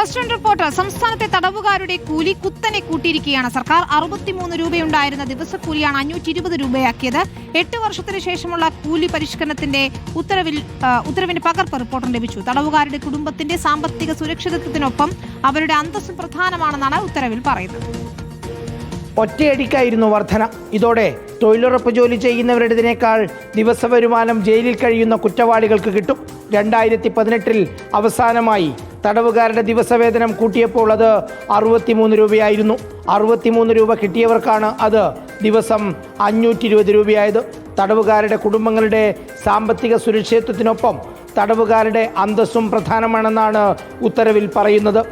First report. സംസ്ഥാനത്തെ തടവുകാരുടെ കൂലി കുത്തനെ കൂട്ടിയിരിക്കുകയാണ്. സർക്കാർ അറുപത്തിമൂന്ന് രൂപയുണ്ടായിരുന്ന ദിവസക്കൂലിയാണ് അഞ്ഞൂറ്റി ഇരുപത് രൂപയാക്കിയത്. എട്ട് വർഷത്തിന് ശേഷമുള്ള കൂലി പരിഷ്കരണത്തിന്റെ ഉത്തരവിൽ ഉത്തരവിന്റെ പകർപ്പ് റിപ്പോർട്ടർ ലഭിച്ചു. തടവുകാരുടെ കുടുംബത്തിന്റെ സാമ്പത്തിക സുരക്ഷിതത്വത്തിനൊപ്പം അവരുടെ അന്തസ്സും പ്രധാനമാണെന്നാണ് ഉത്തരവിൽ പറയുന്നത്. ഒറ്റയടിക്കായിരുന്നു വർധന. ഇതോടെ തൊഴിലുറപ്പ് ജോലി ചെയ്യുന്നവരുടേതിനേക്കാൾ ദിവസ വരുമാനം ജയിലിൽ കഴിയുന്ന കുറ്റവാളികൾക്ക് കിട്ടും. രണ്ടായിരത്തി പതിനെട്ടിൽ അവസാനമായി തടവുകാരുടെ ദിവസവേതനം കൂട്ടിയപ്പോൾ അത് അറുപത്തിമൂന്ന് രൂപയായിരുന്നു. അറുപത്തിമൂന്ന് രൂപ കിട്ടിയവർക്കാണ് അത് ദിവസം അഞ്ഞൂറ്റി ഇരുപത് രൂപയായത്. തടവുകാരുടെ കുടുംബങ്ങളുടെ സാമ്പത്തിക സുരക്ഷിതത്വത്തിനൊപ്പം തടവുകാരുടെ അന്തസ്സും പ്രധാനമാണെന്നാണ് ഉത്തരവിൽ പറയുന്നത്.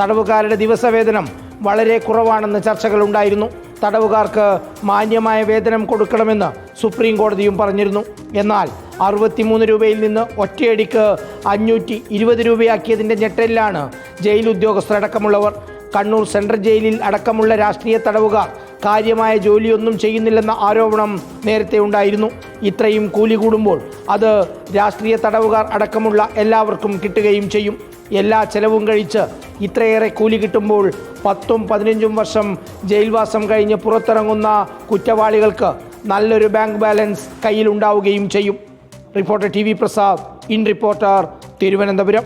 തടവുകാരുടെ ദിവസവേതനം വളരെ കുറവാണെന്ന് ചർച്ചകളുണ്ടായിരുന്നു. തടവുകാർക്ക് മാന്യമായ വേതനം കൊടുക്കണമെന്ന് സുപ്രീം കോടതിയും പറഞ്ഞിരുന്നു. എന്നാൽ അറുപത്തിമൂന്ന് രൂപയിൽ നിന്ന് ഒറ്റയടിക്ക് അഞ്ഞൂറ്റി ഇരുപത് രൂപയാക്കിയതിന്റെ ഞെട്ടലിലാണ് ജയിൽ ഉദ്യോഗസ്ഥരടക്കമുള്ളവർ. കണ്ണൂർ സെൻട്രൽ ജയിലിൽ അടക്കമുള്ള രാഷ്ട്രീയ തടവുകാർ കാര്യമായ ജോലിയൊന്നും ചെയ്യുന്നില്ലെന്ന ആരോപണം നേരത്തെ ഉണ്ടായിരുന്നു. ഇത്രയും കൂലി കൂടുമ്പോൾ അത് രാഷ്ട്രീയ തടവുകാർ അടക്കമുള്ള എല്ലാവർക്കും കിട്ടുകയും ചെയ്യും. എല്ലാ ചെലവും കഴിച്ച് ഇത്രയേറെ കൂലി കിട്ടുമ്പോൾ പത്തും പതിനഞ്ചും വർഷം ജയിൽവാസം കഴിഞ്ഞ് പുറത്തിറങ്ങുന്ന കുറ്റവാളികൾക്ക് നല്ലൊരു ബാങ്ക് ബാലൻസ് കയ്യിലുണ്ടാവുകയും ചെയ്യും. Reporter T V Prasad in reporter Thiruvananthapuram